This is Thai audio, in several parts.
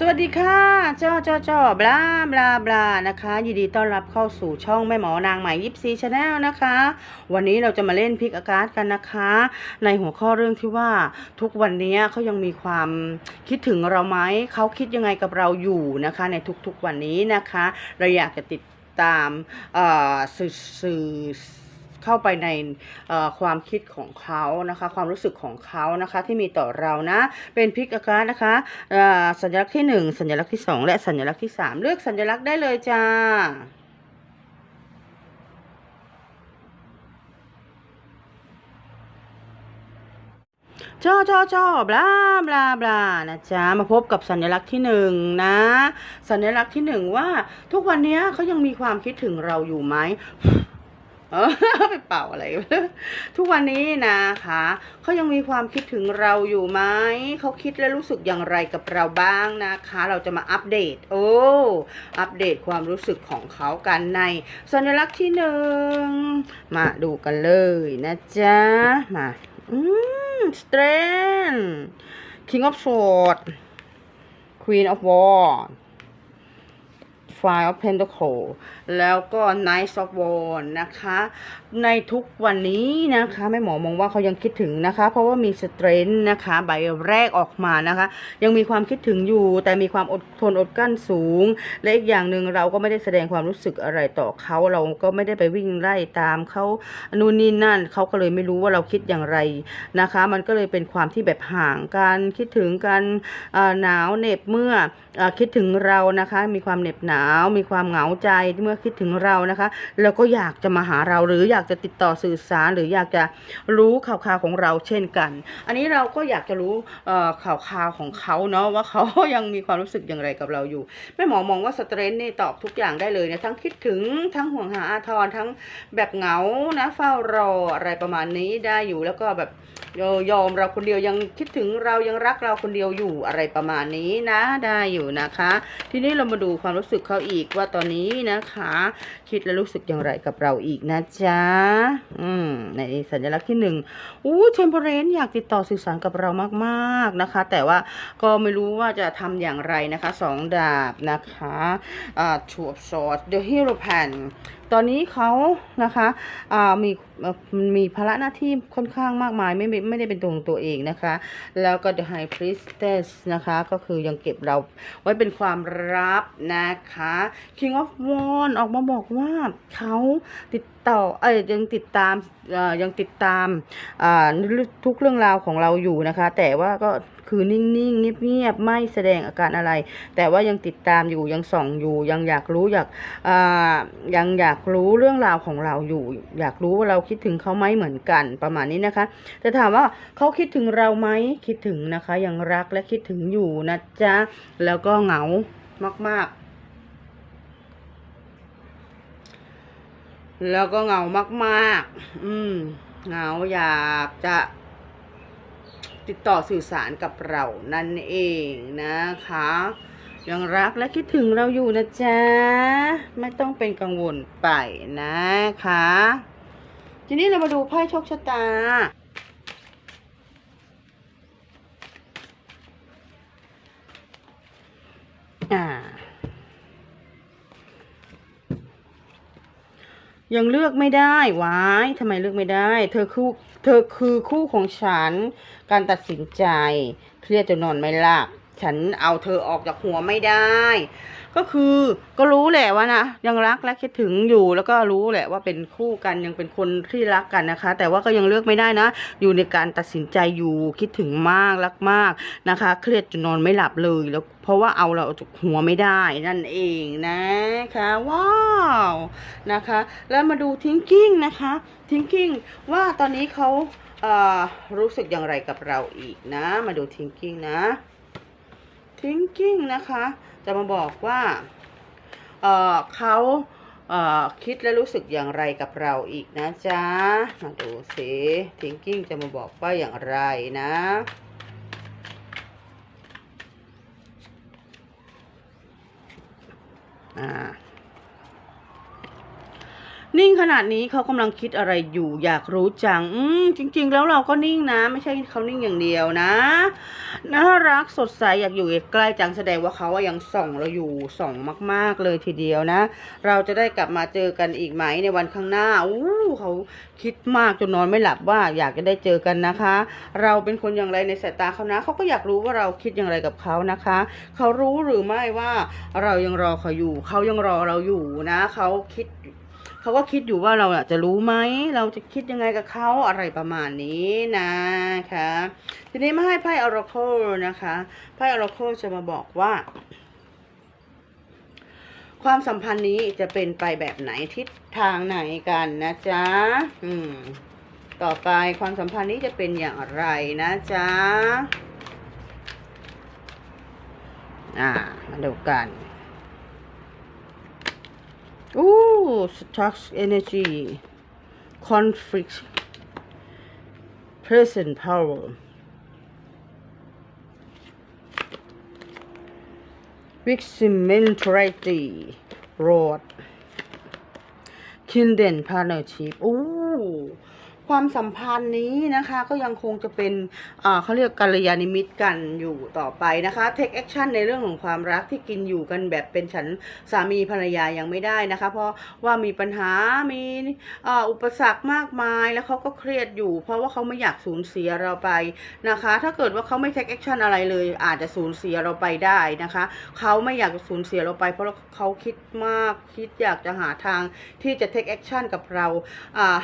สวัสดีค่ะเจ้อจ้อจ้อบลาบลาบลานะคะยินดีต้อนรับเข้าสู่ช่องแม่หมอนางใหม่ยิปซีชาแนลนะคะ วันนี้เราจะมาเล่นพิกอากาศกันนะคะ ในหัวข้อเรื่องที่ว่าทุกวันนี้เขายังมีความคิดถึงเราไหมเขาคิดยังไงกับเราอยู่นะคะ ในทุกๆวันนี้นะคะ เราอยากจะติดตามสื่อสื่อ เข้าไปในความคิดของเขานะคะ ความรู้สึกของเขานะคะ ที่มีต่อเรานะ เป็นพิกอาการนะคะสัญลักษณ์ที่ 1 สัญลักษณ์ที่ 2 และสัญลักษณ์ที่ 3 เลือกสัญลักษณ์ได้เลยจ้าจ้อจ้อจ้อบลาบลาบลานะจ๊ะ มาพบกับสัญลักษณ์ที่หนึ่งนะ สัญลักษณ์ที่หนึ่งว่า ทุกวันนี้เขายังมีความคิดถึงเราอยู่ไหม เออไปเป่าอะไร ทุกวันนี้นะคะเขายังมีความคิดถึงเราอยู่ไหมเขาคิดและรู้สึกอย่างไรกับเราบ้างนะคะ เราจะมาอัปเดต โอ้อัปเดตความรู้สึกของเขากันในสัญลักษณ์ที่หนึ่งมาดูกันเลยนะจ๊ะมาอืม strength king of sword queen of war Five of Pentacle แล้วก็ Knight of Wands นะคะ ในทุกวันนี้นะคะแม่หมอมองว่าเขายังคิดถึงนะคะ เพราะว่ามี Strength นะคะใบแรกออกมานะคะ ยังมีความคิดถึงอยู่ แต่มีความอดทนอดกลั้นสูง และอีกอย่างหนึ่งเราก็ไม่ได้แสดงความรู้สึกอะไรต่อเขาเราก็ไม่ได้ไปวิ่งไล่ตามเขานู่นนี่นั่นเขาก็เลยไม่รู้ว่าเราคิดอย่างไรนะคะ มันก็เลยเป็นความที่แบบห่างกันคิดถึงกันหนาวเหน็บเมื่ออคิดถึงเรานะคะ มีความเหน็บหนาว มีความเหงาใจเมื่อคิดถึงเรานะคะ แล้วก็อยากจะมาหาเราหรืออยากจะติดต่อสื่อสารหรืออยากจะรู้ข่าวคราวของเราเช่นกัน อันนี้เราก็อยากจะรู้ข่าวคราวของเขาเนาะว่าเขายังมีความรู้สึกอย่างไรกับเราอยู่แม่หมอมองว่าสเตรนนี่ตอบทุกอย่างได้เลยเนะทั้งคิดถึงทั้งห่วงหาอาทรทั้งแบบเหงานะเฝ้ารออะไรประมาณนี้ได้อยู่แล้วก็แบบยอมเราคนเดียวยังคิดถึงเรายังรักเราคนเดียวอยู่อะไรประมาณนี้นะได้อยู่นะคะ ทีนี้เรามาดูความรู้สึกเขาอีกว่าตอนนี้นะคะ คิดและรู้สึกอย่างไรกับเราอีกนะจ๊ะอืมในสัญลักษณ์ที่หนึ่งอู้เทมเพเรนอยากติดต่อสื่อสารกับเรามากๆนะคะ แต่ว่าก็ไม่รู้ว่าจะทำอย่างไรนะคะสองดาบนะคะอ่าชูบซอสเ่ตอนนี้เขานะคะมีมีภาระหน้าที่ค่อนข้างมากมายไม่ไม่ไม่ได้เป็นตัวของตัวเองนะคะ แล้วก็ The High Priestess นะคะ ก็คือยังเก็บเราไว้เป็นความลับนะคะ King of w a n d ออกมาบอกว่าเขาติดต่อเอ้ยยังติดตามยังติดตามทุกเรื่องราวของเราอยู่นะคะ แต่ว่าก็ คือนิ่งๆเงียบๆไม่แสดงอาการอะไร แต่ว่ายังติดตามอยู่ยังส่องอยู่ยังอยากรู้อยากอ่ายังอยากรู้เรื่องราวของเราอยู่ อยากรู้ว่าเราคิดถึงเขาไหมเหมือนกันประมาณนี้นะคะ แต่ถามว่าเขาคิดถึงเราไหมคิดถึงนะคะ ยังรักและคิดถึงอยู่นะจ๊ะแล้วก็เหงามากๆแล้วก็เหงามาก ๆ อืม เหงาอยากจะ ติดต่อสื่อสารกับเรานั่นเองนะคะ ยังรักและคิดถึงเราอยู่นะจ๊ะ ไม่ต้องเป็นกังวลไปนะคะ ทีนี้เรามาดูไพ่โชคชะตาอ่ายังเลือกไม่ได้วายทำไมเลือกไม่ได้ เธอคู่ เธอคือคู่ของฉัน การตัดสินใจ เครียดจนนอนไม่หลับ ฉันเอาเธอออกจากหัวไม่ได้ ก็คือก็รู้แหละว่านะยังรักและคิดถึงอยู่แล้วก็รู้แหละว่าเป็นคู่กันยังเป็นคนที่รักกันนะคะ แต่ว่าก็ยังเลือกไม่ได้นะ อยู่ในการตัดสินใจอยู่คิดถึงมากรักมากนะคะ เครียดจนนอนไม่หลับเลยแล้วเพราะว่าเอาเราออกจากหัวไม่ได้นั่นเองนะคะว้าวนะคะ แล้วมาดูทิงกิ้งนะคะทิงกิ้งว่าตอนนี้เขาเอ่อรู้สึกอย่างไรกับเราอีกนะ มาดูทิงกิ้งนะ thinking นะคะ จะมาบอกว่าเเขาเคิดและรู้สึกอย่างไรกับเราอีกนะจ๊ะ มาดูสิ thinking จะมาบอกว่าอย่างไรนะอ่า นิ่งขนาดนี้เขากำลังคิดอะไรอยู่อยากรู้จัง อืมจริง ๆ แล้วเราก็นิ่งนะ ไม่ใช่เขานิ่งอย่างเดียวนะ น่ารักสดใสอยากอยู่ใกล้จังแสดงว่าเขาอะยังส่องเราอยู่ส่องมาก ๆเลยทีเดียวนะ เราจะได้กลับมาเจอกันอีกไหมในวันข้างหน้าอู้เขาคิดมากจนนอนไม่หลับว่าอยากจะได้เจอกันนะคะ เราเป็นคนอย่างไรในสายตาเขานะเขาก็อยากรู้ว่าเราคิดอย่างไรกับเขานะคะ เขารู้หรือไม่ว่าเรายังรอเขาอยู่ เขายังรอเราอยู่นะ เขาคิด เขาก็คิดอยู่ว่าเราจะรู้ไหม เราจะคิดยังไงกับเขาอะไรประมาณนี้นะคะ ทีนี้มาให้ไพ่ Oracle นะคะ ไพ่ Oracle จะมาบอกว่า ความสัมพันธ์นี้จะเป็นไปแบบไหนทิศทางไหนกันนะจ๊ะ อืม ต่อไปความสัมพันธ์นี้จะเป็นอย่างไรนะจ๊ะ อ่า มาดูกัน Ooh, stock energy, conflict, person power, victim mentality, road, kindred partnership. อู้ ความสัมพันธ์นี้นะคะก็ยังคงจะเป็นเขาเรียกกัลยาณมิตรกันอยู่ต่อไปนะคะ take action ในเรื่องของความรักที่กินอยู่กันแบบเป็นฉันสามีภรรยายังไม่ได้นะคะ เพราะว่ามีปัญหา มีอ,อุปสรรคมากมาย แล้วเขาก็เครียดอยู่ เพราะว่าเขาไม่อยากสูญเสียเราไปนะคะ ถ้าเกิดว่าเขาไม่ take action อะไรเลย อาจจะสูญเสียเราไปได้นะคะ เขาไม่อยากสูญเสียเราไป เพราะเขาคิดมาก คิดอยากจะหาทางที่จะ take action กับเรา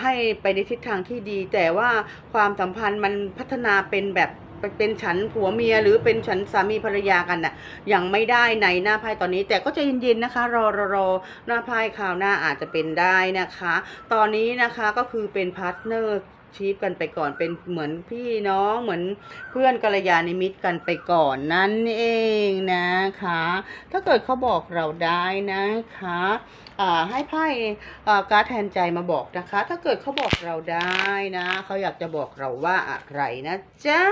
ให้ไปในทิศทางที่ดี แต่ว่าความสัมพันธ์มันพัฒนาเป็นแบบเป็นฉันผัวเมียหรือเป็นฉันสามีภรรยากันน่ะยังไม่ได้ในหน้าไพ่ตอนนี้ แต่ก็จะเย็นๆนะคะ รอรอรอหน้าไพ่คราวหน้าอาจจะเป็นได้นะคะ ตอนนี้นะคะก็คือเป็นพาร์ทเนอร์ ชีพกันไปก่อนเป็นเหมือนพี่น้องเหมือนเพื่อนกัลยาณมิตรกันไปก่อนนั่นเองนะคะ ถ้าเกิดเขาบอกเราได้นะคะอ่าให้ไพ่อ่าการดแทนใจมาบอกนะคะ ถ้าเกิดเขาบอกเราได้นะเขาอยากจะบอกเราว่าอะไรนะจ๊ะ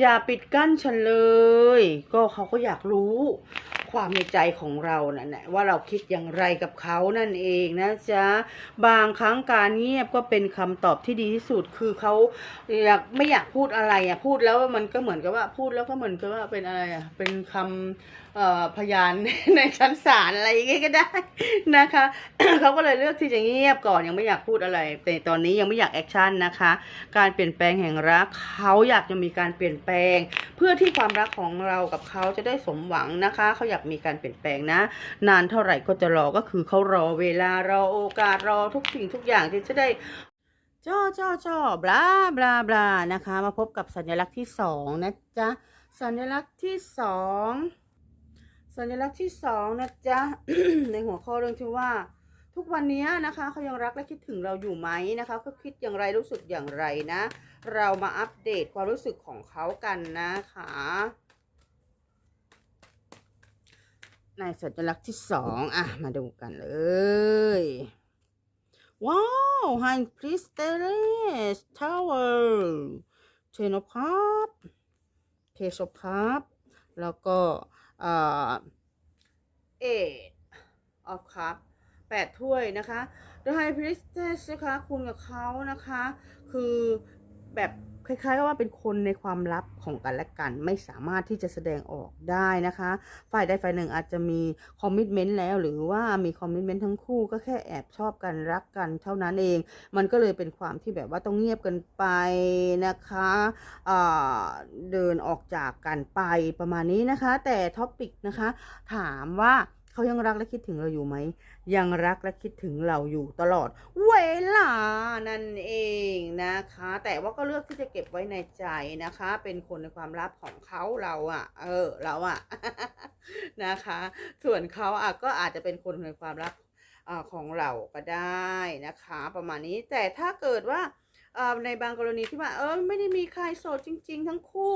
อย่าปิดกั้นฉันเลย ก็เขาก็อยากรู้ ความในใจของเรานั่นแหละว่าเราคิดอย่างไรกับเขานั่นเองนะจ๊ะบางครั้งการเงียบก็เป็นคำตอบที่ดีที่สุดคือเขาอยากไม่อยากพูดอะไรอะพูดแล้วมันก็เหมือนกับว่าพูดแล้วก็เหมือนกับว่าเป็นอะไรอะเป็นคำเอ่อ พยานในชั้นศาลอะไรอย่างเงี้ยก็ได้นะคะเขาก็เลยเลือกที่จะเงียบก่อนยังไม่อยากพูดอะไร แต่ตอนนี้ยังไม่อยากแอคชั่นนะคะ การเปลี่ยนแปลงแห่งรักเขาอยากจะมีการเปลี่ยนแปลง เพื่อที่ความรักของเรากับเขาจะได้สมหวังนะคะเขาอยากมีการเปลี่ยนแปลงนะ นานเท่าไหร่ก็จะรอก็คือเขารอเวลารอโอกาสรอทุกสิ่งทุกอย่างที่จะได้จ้อจ้อจ้อบลาบลาบลานะคะ มาพบกับสัญลักษณ์ที่สองนะจ๊ะสัญลักษณ์ที่สอง สัญลักษณ์ที่สองนะจ๊ะ ในหัวข้อเรื่องที่ว่า ทุกวันนี้นะคะเขายังรักและคิดถึงเราอยู่ไหมนะคะเขาคิดอย่างไรรู้สึกอย่างไรนะ เรามาอัปเดตความรู้สึกของเขากันนะคะในสัญลักษณ์ที่สองอะ มาดูกันเลย ว้าวไฮคริสเตเลสทาวเวอร์เชนอพับเทสพับแล้วก็ เอทออฟคัพแปดถ้วยนะคะโดยไฮพริสเทสนะคะคุณกับเขานะคะ คือแบบ คล้ายๆกับว่าเป็นคนในความลับของกันและกัน ไม่สามารถที่จะแสดงออกได้นะคะ ฝ่ายใดฝ่ายหนึ่งอาจจะมีคอมมิชเมนต์แล้ว หรือว่ามีคอมมิชเมนต์ทั้งคู่ก็แค่แอบชอบกันรักกันเท่านั้นเอง มันก็เลยเป็นความที่แบบว่าต้องเงียบกันไปนะคะเดินออกจากกันไปประมาณนี้นะคะ แต่ท็อปิกนะคะ ถามว่าเขายังรักและคิดถึงเราอยู่ไหม ยังรักและคิดถึงเราอยู่ตลอด เวลานั่นเองนะคะ แต่ว่าก็เลือกที่จะเก็บไว้ในใจนะคะ เป็นคนในความลับของเขาเราอะเออ เราอะนะคะ ส่วนเขาอะก็อาจจะเป็นคนในความลับอของเราก็ได้นะคะ ประมาณนี้แต่ถ้าเกิดว่าในบางกรณีที่ว่าเออไม่ได้มีใครโสดจริง ๆ ทั้งคู่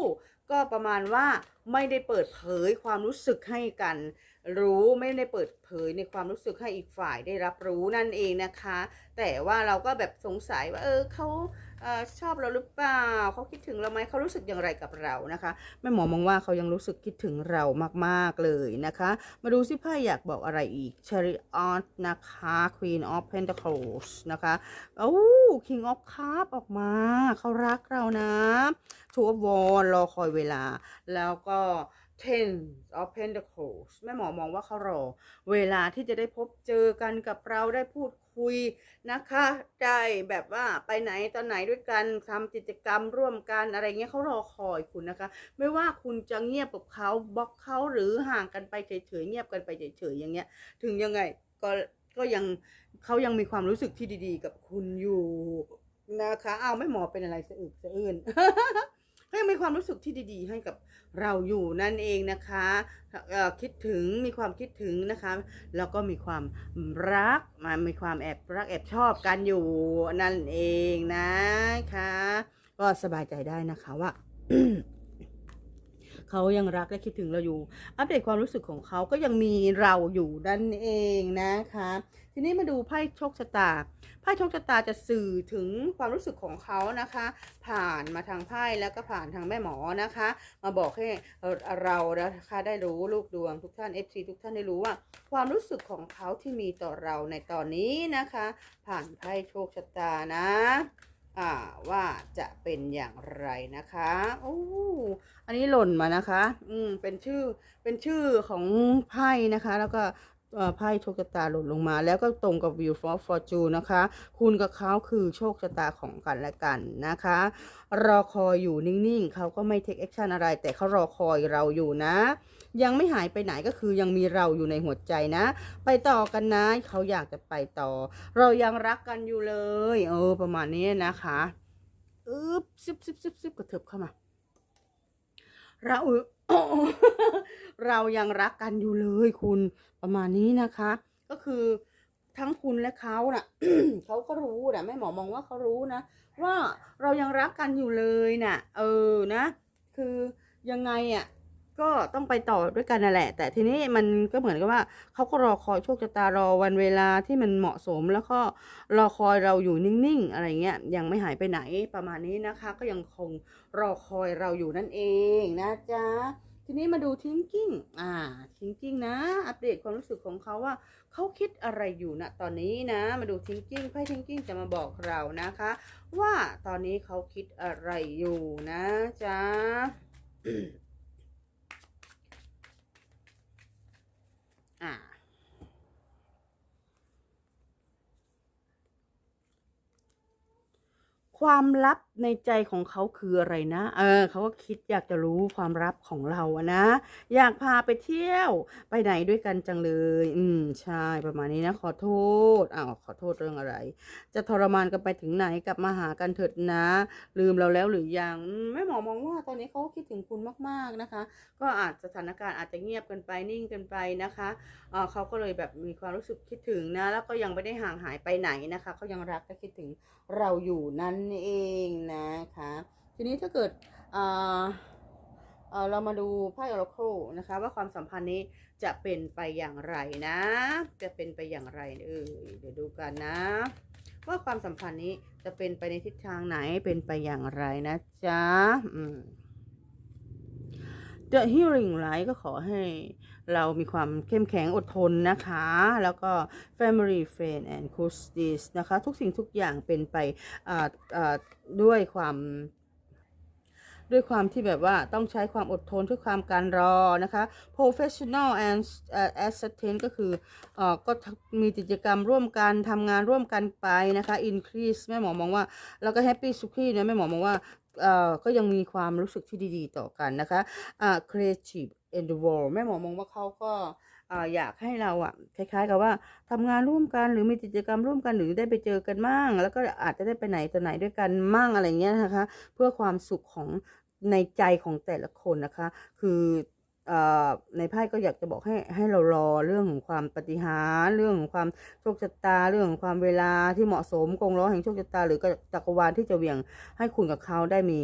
ก็ประมาณว่าไม่ได้เปิดเผยความรู้สึกให้กัน รู้ไม่ได้เปิดเผยในความรู้สึกให้อีกฝ่ายได้รับรู้นั่นเองนะคะ แต่ว่าเราก็แบบสงสัยว่าเออเขาเออชอบเราหรือเปล่าเขาคิดถึงเราไหมเขารู้สึกอย่างไรกับเรานะคะแม่หมอมองว่าเขายังรู้สึกคิดถึงเรามากๆเลยนะคะ มาดูสิไพ่อยากบอกอะไรอีก Chariot นะคะ Queen of Pentacles นะคะโอ้ King of Cup ออกมา เขารักเรานะ Two of Wands รอคอยเวลา แล้วก็ Ten of Pentacles แม่หมอมองว่าเขารอ เวลาที่จะได้พบเจอกันกับเราได้พูดคุยนะคะ ได้แบบว่าไปไหนตอนไหนด้วยกันทำกิจกรรมร่วมกันอะไรเงี้ยเขารอคอยคุณนะคะ ไม่ว่าคุณจะเงียบกับเขาบล็อกเขาหรือห่างกันไปเฉยๆเงียบกันไปเฉยๆอย่างเงี้ย ถึงยังไงก็ก็ยังเขายังมีความรู้สึกที่ดี ๆ กับคุณอยู่นะคะ เอาไม่หมอเป็นอะไรสะอึกสะอื้น เขายังมีความรู้สึกที่ดี ๆ ให้กับเราอยู่นั่นเองนะคะคิดถึงมีความคิดถึงนะคะแล้วก็มีความรักมามีความแอบรักแอบชอบกันอยู่นั่นเองนะคะก็สบายใจได้นะคะว่าเขายังรักและคิดถึงเราอยู่ อัปเดตความรู้สึกของเขาก็ยังมีเราอยู่นั่นเองนะคะ ทีนี้มาดูไพ่โชคชะตา ไพ่โชคชะตาจะสื่อถึงความรู้สึกของเขานะคะ ผ่านมาทางไพ่แล้วก็ผ่านทางแม่หมอนะคะ มาบอกให้เรานะคะได้รู้ลูกดวงทุกท่าน FC ทุกท่านได้รู้ว่า ความรู้สึกของเขาที่มีต่อเราในตอนนี้นะคะ ผ่านไพ่โชคชะตานะอ่าว่าจะเป็นอย่างไรนะคะโอ้อันนี้หล่นมานะคะ อืมเป็นชื่อเป็นชื่อของไพ่นะคะ แล้วก็ ไพ่โชคชะตาหล่นลงมา แล้วก็ตรงกับ View for Fortune นะคะ คุณกับเขาคือโชคชะตาของกันและกันนะคะ รอคอยอยู่นิ่งๆ เขาก็ไม่ take action อะไร แต่เขารอคอยเราอยู่นะ ยังไม่หายไปไหนก็คือยังมีเราอยู่ในหัวใจนะ ไปต่อกันนะ เขาอยากจะไปต่อ เรายังรักกันอยู่เลย เออ ประมาณนี้นะคะอึ๊บซิบซิบซิบซิบกระเถิบเข้ามาเรา เรายังรักกันอยู่เลยคุณประมาณนี้นะคะ ก็คือทั้งคุณและเขาน่ะเขาก็รู้นะแม่หมอมองว่าเขารู้นะว่าเรายังรักกันอยู่เลยน่ะ เออนะ คือยังไงอะ ก็ต้องไปต่อด้วยกันนั่นแหละ แต่ทีนี้มันก็เหมือนกับว่าเขาก็รอคอยโชคชะตารอวันเวลาที่มันเหมาะสมแล้วก็รอคอยเราอยู่นิ่งๆ อะไรเงี้ยยังไม่หายไปไหนประมาณนี้นะคะ ก็ยังคงรอคอยเราอยู่นั่นเองนะจ๊ะทีนี้มาดูทิงกิ้งอ่าทิงกิ้งนะ อัปเดตความรู้สึกของเขาว่าเขาคิดอะไรอยู่ณตอนนี้นะ มาดูทิงกิ้งไพ่ทิงกิ้งจะมาบอกเรานะคะ ว่าตอนนี้เขาคิดอะไรอยู่นะจ๊ะ อ่า ความลับในใจของเขาคืออะไรนะ เออเขาก็คิดอยากจะรู้ความลับของเราอะนะ อยากพาไปเที่ยวไปไหนด้วยกันจังเลย อืม ใช่ประมาณนี้นะ ขอโทษอ้าวขอโทษเรื่องอะไร จะทรมานกันไปถึงไหนกลับมาหากันเถิดนะ ลืมเราแล้วหรือยังอืมแม่หมอมองว่าตอนนี้เขาคิดถึงคุณมากๆนะคะ ก็อาจสถานการณ์อาจจะเงียบกันไปนิ่งกันไปนะคะเออเขาก็เลยแบบมีความรู้สึกคิดถึงนะ แล้วก็ยังไม่ได้ห่างหายไปไหนนะคะเขายังรักและคิดถึงเราอยู่นั่นเองนะคะ ทีนี้ถ้าเกิดเออเออเรามาดูไพ่ Oracle นะคะ ว่าความสัมพันธ์นี้จะเป็นไปอย่างไรนะ จะเป็นไปอย่างไรเออเดี๋ยวดูกันนะ ว่าความสัมพันธ์นี้จะเป็นไปในทิศทางไหนเป็นไปอย่างไรนะจ๊ะอืม The Healing Light ก็ขอให้ เรามีความเข้มแข็งอดทนนะคะ แล้วก็ Family Friend and Justice นะคะ ทุกสิ่งทุกอย่างเป็นไปด้วยความด้วยความที่แบบว่าต้องใช้ความอดทนด้วยความการรอนะคะ professional and uh, assistant ก็คืออก็มีกิจกรรมร่วมกันทำงานร่วมกันไปนะคะ increase แม่หมอมองว่า แล้วก็ happy สุขีนะแม่หมอมองว่าก็ยังมีความรู้สึกที่ดี ๆ ต่อกันนะคะ creative in the world แม่หมอมองว่าเขาก็อยากให้เราอะคล้ายๆ กับว่าทำงานร่วมกันหรือมีกิจกรรมร่วมกันหรือได้ไปเจอกันมั่งแล้วก็อาจจะได้ไปไหนต่อไหนด้วยกันมั่งอะไรเงี้ยนะคะ เพื่อความสุขของในใจของแต่ละคนนะคะ คือ ในไพ่ก็อยากจะบอกให้ให้เรารอเรื่องของความปฏิหารเรื่องของความโชคชะตาเรื่องของความเวลาที่เหมาะสมกงล้อแห่งโชคชะตาหรือจักรวาลที่จะเวียงให้คุณกับเขาได้มี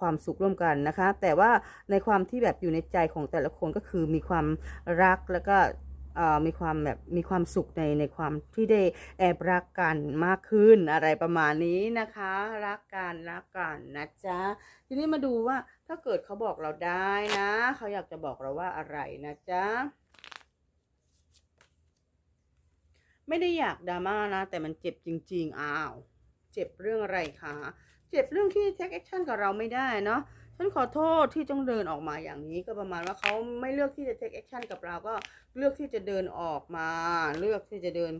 ความสุขร่วมกันนะคะ แต่ว่าในความที่แบบอยู่ในใจของแต่ละคนก็คือมีความรักแล้วก็ มีความแบบมีความสุขในในความที่ได้แอบรักกันมากขึ้นอะไรประมาณนี้นะคะ รักกันรักกันนะจ๊ะทีนี้มาดูว่าถ้าเกิดเขาบอกเราได้นะ เขาอยากจะบอกเราว่าอะไรนะจ๊ะไม่ได้อยากดราม่านะ แต่มันเจ็บจริง ๆ อ้าว เจ็บเรื่องอะไรคะ เจ็บเรื่องที่ take action กับเราไม่ได้เนาะ ฉันขอโทษที่ต้องเดินออกมาอย่างนี้ก็ประมาณว่าเขาไม่เลือกที่จะ take action กับเราก็เลือกที่จะเดินออกมา เลือกที่จะเดิน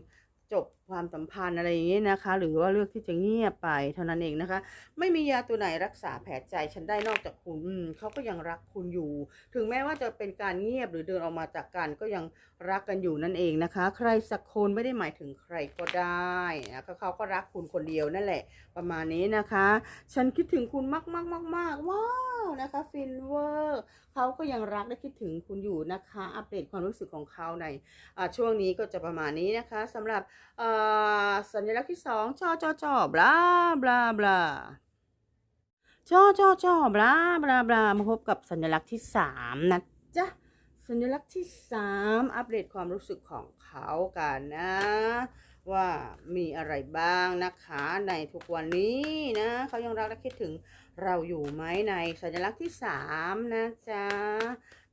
จบ ความสัมพันธ์อะไรอย่างนี้นะคะ หรือว่าเลือกที่จะเงียบไปเท่านั้นเองนะคะ ไม่มียาตัวไหนรักษาแผลใจฉันได้นอกจากคุณเขาก็ยังรักคุณอยู่ ถึงแม้ว่าจะเป็นการเงียบหรือเดินออกมาจากกันก็ยังรักกันอยู่นั่นเองนะคะ ใครสักคนไม่ได้หมายถึงใครก็ได้นะคะเขาก็รักคุณคนเดียวนั่นแหละ ประมาณนี้นะคะ ฉันคิดถึงคุณมากมากมากมากว้าวนะคะฟินเวอร์เขาก็ยังรักและคิดถึงคุณอยู่นะคะ อัปเดตความรู้สึกของเขาในช่วงนี้ก็จะประมาณนี้นะคะสำหรับอ่าสัญลักษณ์ที่สองจอจอจอบลาบลาบลาจอจอจอบลาบลาบลามาพบกับสัญลักษณ์ที่สามนะจ๊ะสัญลักษณ์ที่สามอัปเดตความรู้สึกของเขากันนะ ว่ามีอะไรบ้างนะคะในทุกวันนี้นะเขายังรักและคิดถึงเราอยู่ไหมในสัญลักษณ์ที่สามนะจ๊ะ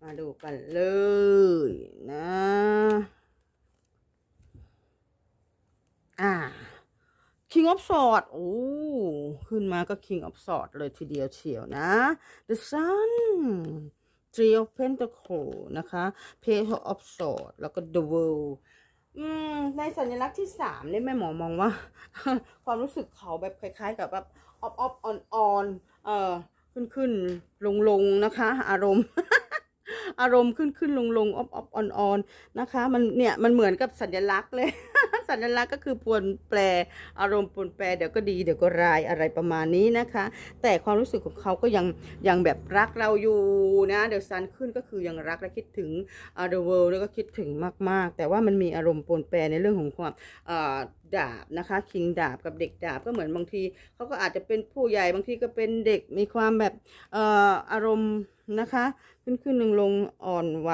มาดูกันเลยนะ อ่า King of Swords โอ้ขึ้นมาก็ King of Swords เลยทีเดียวเฉียวนะ The Sun Three of Pentacles นะคะ Page of Swords แล้วก็ The World อืมในสัญลักษณ์ที่สามเนี่ยแม่หมอมองว่า ความรู้สึกเขาแบบคล้าย ๆ กับแบบออฟออฟออนออนเอ่อขึ้นขึ้นลงลงนะคะ อารมณ์ อารมณ์ขึ้นขึ้นลงลงออฟออฟออนออนนะคะ มันเนี่ยมันเหมือนกับสัญลักษณ์เลย สัญลักษณ์ก็คือปวนแปรอารมณ์ปนแปรเดี๋ยวก็ดีเดี๋ยวก็ร้ายอะไรประมาณนี้นะคะ แต่ความรู้สึกของเขาก็ยังยังแบบรักเราอยู่นะเดี๋ยวซันขึ้นก็คือยังรักและคิดถึงอ่า the world แล้วก็คิดถึงมาก ๆ แต่ว่ามันมีอารมณ์ปนแปรในเรื่องของความดาบนะคะคิงดาบกับเด็กดาบก็เหมือนบางทีเขาก็อาจจะเป็นผู้ใหญ่บางทีก็เป็นเด็กมีความแบบอารมณ์ นะคะ ขึ้นขึ้นลงลงอ่อนไหว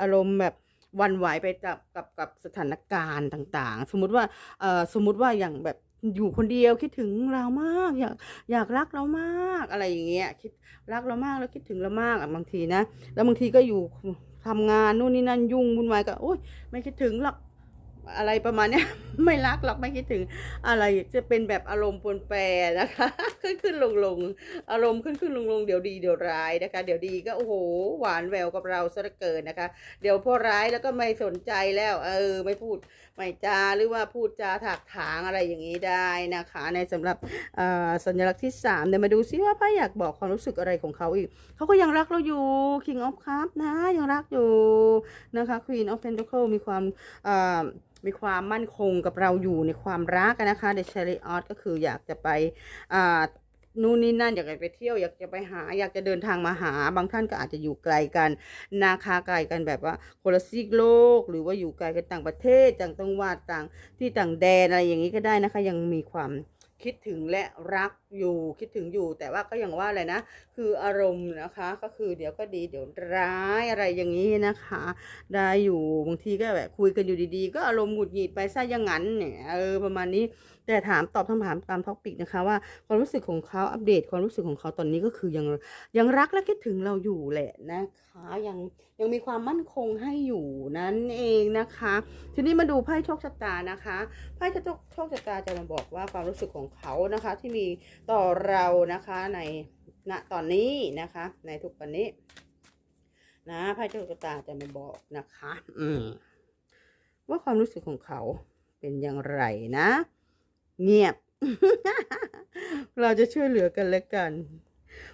อารมณ์แบบวันไหวไปกับกับกับสถานการณ์ต่างๆ สมมุติว่าเอ่อสมมุติว่าอย่างแบบอยู่คนเดียวคิดถึงเรามาก อยากอยากรักเรามากอะไรอย่างเงี้ยคิดรักเรามากแล้วคิดถึงเรามากอะบางทีนะ แล้วบางทีก็อยู่ทำงานนู่นนี่นั่นยุ่งวุ่นวายก็โอ๊ยไม่คิดถึงหรอกอะไรประมาณเนี้ยไม่รักหรอกไม่คิดถึง อะไรจะเป็นแบบอารมณ์ปนแปรนะคะ ขึ้นขึ้นลงลงอารมณ์ขึ้นขึ้นลงลงเดี๋ยวดีเดี๋ยวร้ายนะคะ เดี๋ยวดีก็โอ้โหหวานแววกับเราซะเหลือเกินนะคะ เดี๋ยวพอร้ายแล้วก็ไม่สนใจแล้ว เออ ไม่พูดไม่จาหรือว่าพูดจาถากถางอะไรอย่างนี้ได้นะคะ ในสำหรับสัญลักษณ์ที่สามเดี๋ยวมาดูซิว่าพ่ออยากบอกความรู้สึกอะไรของเขาอีกเขาก็ยังรักเราอยู่ King of Cup นะยังรักอยู่นะคะ Queen of Pentacle มีความอ่อ มีความมั่นคงกับเราอยู่ในความรักอะนะคะเดชาริออสก็คืออยากจะไปอ่านู่นนี่นั่นอยากจะไปเที่ยวอยากจะไปหา อยากจะเดินทางมาหา บางท่านก็อาจจะอยู่ไกลกัน นาคาไกลกันแบบว่าคนละซีกโลก หรือว่าอยู่ไกลกันต่างประเทศต่างจังหวัดต่างที่ต่างแดนอะไรอย่างนี้ก็ได้นะคะ ยังมีความ คิดถึงและรักอยู่คิดถึงอยู่ แต่ว่าก็ยังว่าอะไรนะ คืออารมณ์นะคะ ก็คือเดี๋ยวก็ดีเดี๋ยวร้ายอะไรอย่างนี้นะคะ ได้อยู่บางทีก็แบบคุยกันอยู่ดีๆ ก็อารมณ์หงุดหงิดไปซะอย่างนั้นเนี่ยเออประมาณนี้ แต่ถามตอบคำถามตามท็อปิกนะคะว่าความรู้สึกของเขาอัปเดตความรู้สึกของเขาตอนนี้ก็คือยังยังรักและคิดถึงเราอยู่แหละนะคะยังยังมีความมั่นคงให้อยู่นั่นเองนะคะ ทีนี้มาดูไพ่โชคชะตานะคะไพ่โชคโชคชะตาจะมาบอกว่าความรู้สึกของเขานะคะ ที่มีต่อเรานะคะในณตอนนี้นะคะ ในทุกวันนี้ นะไพ่โชคชะตาจะมาบอกนะคะ อืมว่าความรู้สึกของเขาเป็นอย่างไรนะ เงียบ เราจะช่วยเหลือกันและกัน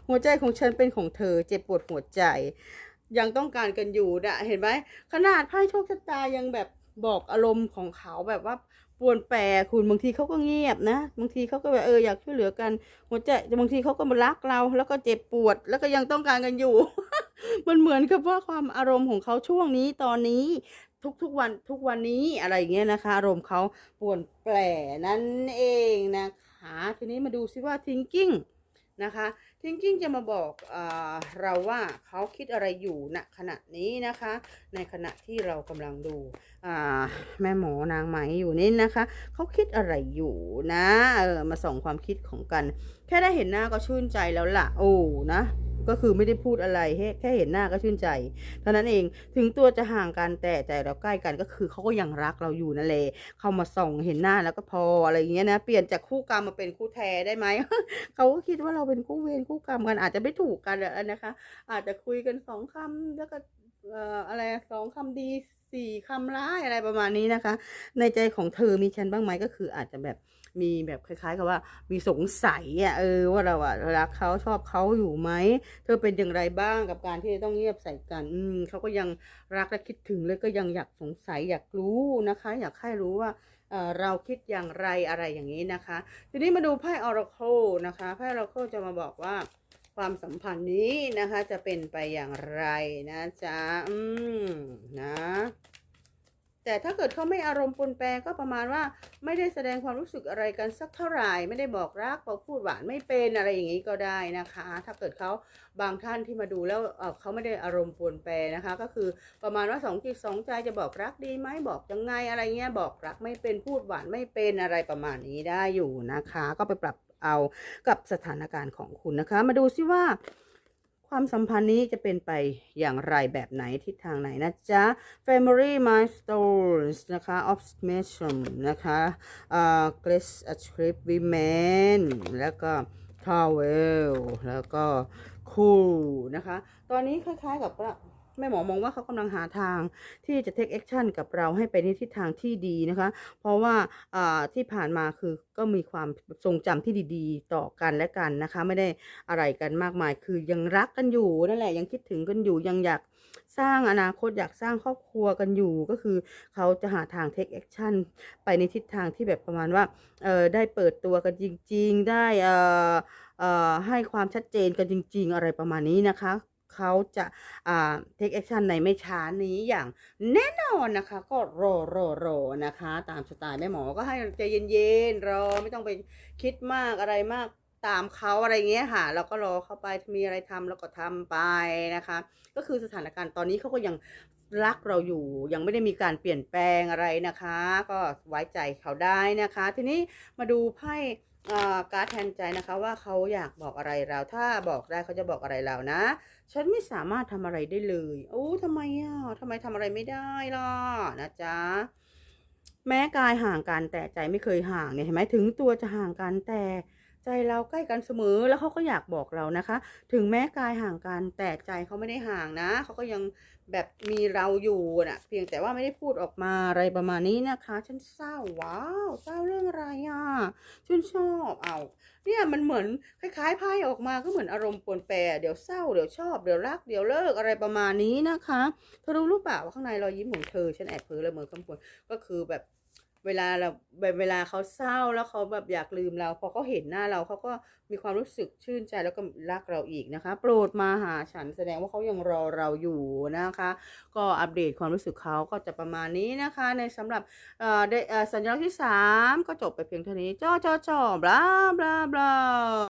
หัวใจของฉันเป็นของเธอ เจ็บปวดหัวใจ ยังต้องการกันอยู่นะเห็นไหมขนาดไพ่โชคชะตายังแบบบอกอารมณ์ของเขาแบบว่าปวนแปรคุณบางทีเขาก็เงียบนะ บางทีเขาก็แบบเอออยากช่วยเหลือกันหัวใจบางทีเขาก็มารักเรา แล้วก็เจ็บปวดแล้วก็ยังต้องการกันอยู่ มันเหมือนกับว่าความอารมณ์ของเขาช่วงนี้ตอนนี้ ทุกๆวันทุกวันนี้อะไรอย่างเงี้ยนะคะอารมณ์เขาป่วนแปรนั่นเองนะคะทีนี้มาดูซิว่า thinking นะคะ thinking จะมาบอกอเราว่าเขาคิดอะไรอยู่ณขณะนี้นะคะ ในขณะที่เรากำลังดูแม่หมอนางไหมอยู่นี่นะคะเขาคิดอะไรอยู่นะเออมาส่องความคิดของกัน แค่ได้เห็นหน้าก็ชื่นใจแล้วล่ะโอ้นะ ก็คือไม่ได้พูดอะไรแค่เห็นหน้าก็ชื่นใจเท่านั้นเองถึงตัวจะห่างกันแต่ใจเราใกล้กันก็คือเขาก็ยังรักเราอยู่นั่นแหละเข้ามาส่องเห็นหน้าแล้วก็พออะไรอย่างเงี้ยนะเปลี่ยนจากคู่กรรมมาเป็นคู่แท้ได้ไหมเขาก็คิดว่าเราเป็นคู่เวรคู่กรรมกันอาจจะไม่ถูกกันอะนะคะ อาจจะคุยกันสองคำแล้วก็เอ่ออะไรสองคำดีสี่คำร้ายอะไรประมาณนี้นะคะ ในใจของเธอมีฉันบ้างไหมก็คืออาจจะแบบ มีแบบคล้าย ๆ กับว่ามีสงสัยอะเออว่าเราอะรักเขาชอบเขาอยู่ไหมเธอเป็นอย่างไรบ้างกับการที่ต้องเงียบใส่กัน อืมเขาก็ยังรักและคิดถึงเลยก็ยังอยากสงสัยอยากรู้นะคะ อยากให้รู้ว่าเออเราคิดอย่างไรอะไรอย่างนี้นะคะ ทีนี้มาดูไพ่ Oracle นะคะไพ่ Oracle จะมาบอกว่าความสัมพันธ์นี้นะคะ จะเป็นไปอย่างไรนะจ๊ะ อืม นะ แต่ถ้าเกิดเขาไม่อารมณ์ปนแปรก็ประมาณว่าไม่ได้แสดงความรู้สึกอะไรกันสักเท่าไหร่ไม่ได้บอกรักบอกพูดหวานไม่เป็นอะไรอย่างนี้ก็ได้นะคะ ถ้าเกิดเขาบางท่านที่มาดูแล้วเเขาไม่ได้อารมณ์ปนแปรนะคะ ก็คือประมาณว่าสองจิตสองใจจะบอกรักดีไหมบอกยังไงอะไรเงี้ยบอกรักไม่เป็นพูดหวานไม่เป็นอะไรประมาณนี้ได้อยู่นะคะ ก็ไปปรับเอากับสถานการณ์ของคุณนะคะ มาดูซิว่า ความสัมพันธ์นี้จะเป็นไปอย่างไรแบบไหนทิศทางไหนนะจ๊ะ Family Milestones นะคะ Optimism นะคะอ่า Grace a Trip Women แล้วก็ Travel แล้วก็ Cool นะคะ ตอนนี้คล้ายๆกับว่า แม่หมอมองว่าเขากำลังหาทางที่จะ take action กับเราให้ไปในทิศทางที่ดีนะคะ เพราะว่าที่ผ่านมาคือก็มีความทรงจำที่ดี ๆ ต่อกันและกันนะคะ ไม่ได้อะไรกันมากมาย คือยังรักกันอยู่นั่นแหละยังคิดถึงกันอยู่ยังอยากสร้างอนาคตอยากสร้างครอบครัวกันอยู่ก็คือเขาจะหาทาง take action ไปในทิศทางที่แบบประมาณว่าเออได้เปิดตัวกันจริง ๆ ได้เออเออให้ความชัดเจนกันจริง ๆ อะไรประมาณนี้นะคะ เขาจะอ่า take action ในไม่ช้านี้อย่างแน่นอนนะคะ ก็รอรอรอนะคะ ตามสไตล์แม่หมอก็ให้ใจเย็นๆรอไม่ต้องไปคิดมากอะไรมากตามเขาอะไรเงี้ยค่ะเราก็รอเข้าไปมีอะไรทำเราก็ทำไปนะคะ ก็คือสถานการณ์ตอนนี้เขาก็ยังรักเราอยู่ ยังไม่ได้มีการเปลี่ยนแปลงอะไรนะคะ ก็ไว้ใจเขาได้นะคะ ทีนี้มาดูไพ่อ่อการ์ดแทนใจนะคะ ว่าเขาอยากบอกอะไรเรา ถ้าบอกได้เขาจะบอกอะไรเรานะ ฉันไม่สามารถทำอะไรได้เลย โอ้ทำไมอะทำไมทำอะไรไม่ได้ล่ะนะจ๊ะแม้กายห่างกันแต่ใจไม่เคยห่างเนี่ยเห็นไหมถึงตัวจะห่างกันแต่ ใจเราใกล้กันเสมอแล้วเขาก็อยากบอกเรานะคะ ถึงแม้กายห่างกันแต่ใจเขาไม่ได้ห่างนะเขาก็ยังแบบมีเราอยู่นะเพียงแต่ว่าไม่ได้พูดออกมาอะไรประมาณนี้นะคะ ฉันเศร้าว้าวเศร้าเรื่องอะไรอะฉันชอบเอาเนี่ยมันเหมือนคล้ายๆไพ่ออกมาก็เหมือนอารมณ์ปนแปรเดี๋ยวเศร้าเดี๋ยวชอบเดี๋ยวรักเดี๋ยวเลิกอะไรประมาณนี้นะคะเธอรู้หรือเปล่าว่าข้างในรอยยิ้มของเธอฉันแอบเพ้อละเมอคำพูดก็คือแบบ เวลาเราแบบเวลาเขาเศร้าแล้วเขาแบบอยากลืมเราพอเขาเห็นหน้าเราเขาก็มีความรู้สึกชื่นใจแล้วก็รักเราอีกนะคะ โปรดมาหาฉันแสดงว่าเขายังรอเราอยู่นะคะ ก็อัปเดตความรู้สึกเขาก็จะประมาณนี้นะคะ ในสำหรับเออได้เอ่อสัญลักษณ์ที่ 3 ก็จบไปเพียงเท่านี้จ้อจ้อจ้อบลาบลาบลา